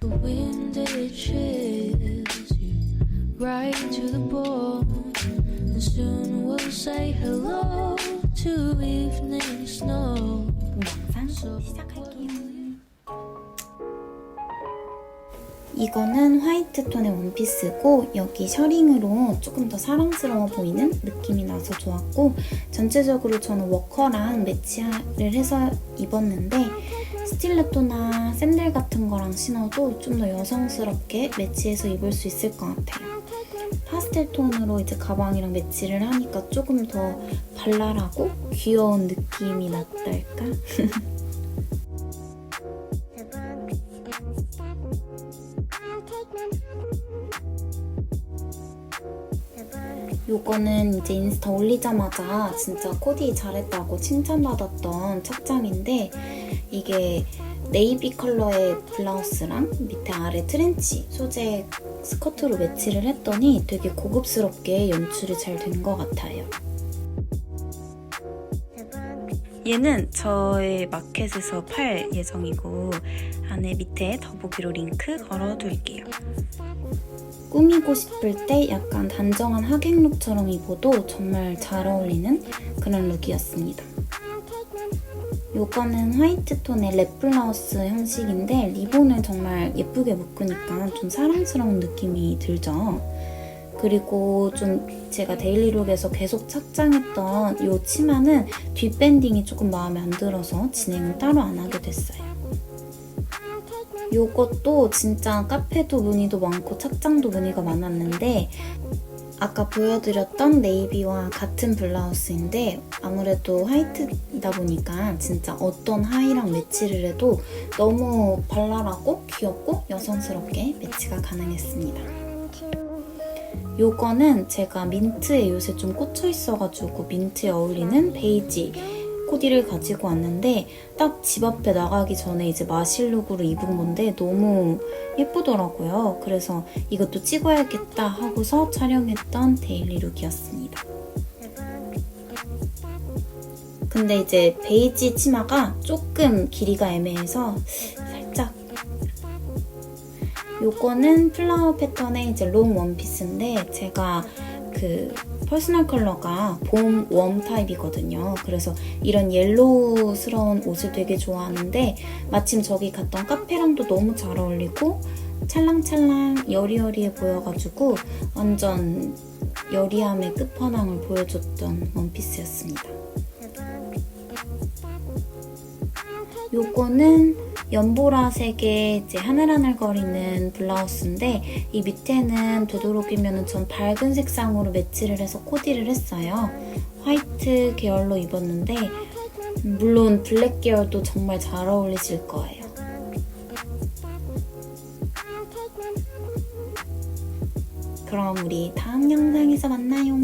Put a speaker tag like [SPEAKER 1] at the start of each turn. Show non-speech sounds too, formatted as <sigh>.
[SPEAKER 1] The wind it chills you right to the bone, and soon we'll say hello to evening snow.
[SPEAKER 2] 영상 시작할게요. 이거는 화이트 톤의 원피스고 여기 셔링으로 조금 더 사랑스러워 보이는 느낌이 나서 좋았고 전체적으로 저는 워커랑 매치를 해서 입었는데 스틸레토나 샌들 같은 거랑 신어도 좀 더 여성스럽게 매치해서 입을 수 있을 것 같아요. 파스텔 톤으로 이제 가방이랑 매치를 하니까 조금 더 발랄하고 귀여운 느낌이 났달까? <laughs> 요거는 이제 인스타 올리자마자 진짜 코디 잘했다고 칭찬받았던 착장인데 이게 네이비 컬러의 블라우스랑 밑에 아래 트렌치 소재 스커트로 매치를 했더니 되게 고급스럽게 연출이 잘 된 것 같아요. 얘는 저의 마켓에서 팔 예정이고 안에 밑에 더보기로 링크 걸어둘게요. 꾸미고 싶을 때 약간 단정한 하객룩처럼 입어도 정말 잘 어울리는 그런 룩이었습니다. 요거는 화이트 톤의 랩 블라우스 형식인데 리본을 정말 예쁘게 묶으니까 좀 사랑스러운 느낌이 들죠. 그리고 좀 제가 데일리룩에서 계속 착장했던 이 치마는 뒷밴딩이 조금 마음에 안 들어서 진행을 따로 안 하게 됐어요. 요것도 진짜 카페도 무늬도 많고 착장도 무늬가 많았는데 아까 보여드렸던 네이비와 같은 블라우스인데 아무래도 화이트다 보니까 진짜 어떤 하의랑 매치를 해도 너무 발랄하고 귀엽고 여성스럽게 매치가 가능했습니다. 요거는 제가 민트에 요새 좀 꽂혀 있어가지고 민트에 어울리는 베이지 코디를 가지고 왔는데 딱 집 앞에 나가기 전에 이제 마실룩으로 입은 건데 너무 예쁘더라고요. 그래서 이것도 찍어야겠다 하고서 촬영했던 데일리 룩이었습니다. 근데 이제 베이지 치마가 조금 길이가 애매해서 살짝 요거는 플라워 패턴의 이제 롱 원피스인데 제가 그 퍼스널 컬러가 봄 웜 타입이거든요. 그래서 이런 옐로우스러운 옷을 되게 좋아하는데 마침 저기 갔던 카페랑도 너무 잘 어울리고 찰랑찰랑 여리여리해 보여가지고 완전 여리함의 끝판왕을 보여줬던 원피스였습니다. 요거는 연보라색의 이제 하늘하늘거리는 블라우스인데 이 밑에는 되도록이면 전 밝은 색상으로 매치를 해서 코디를 했어요. 화이트 계열로 입었는데 물론 블랙 계열도 정말 잘 어울리실 거예요. 그럼 우리 다음 영상에서 만나요.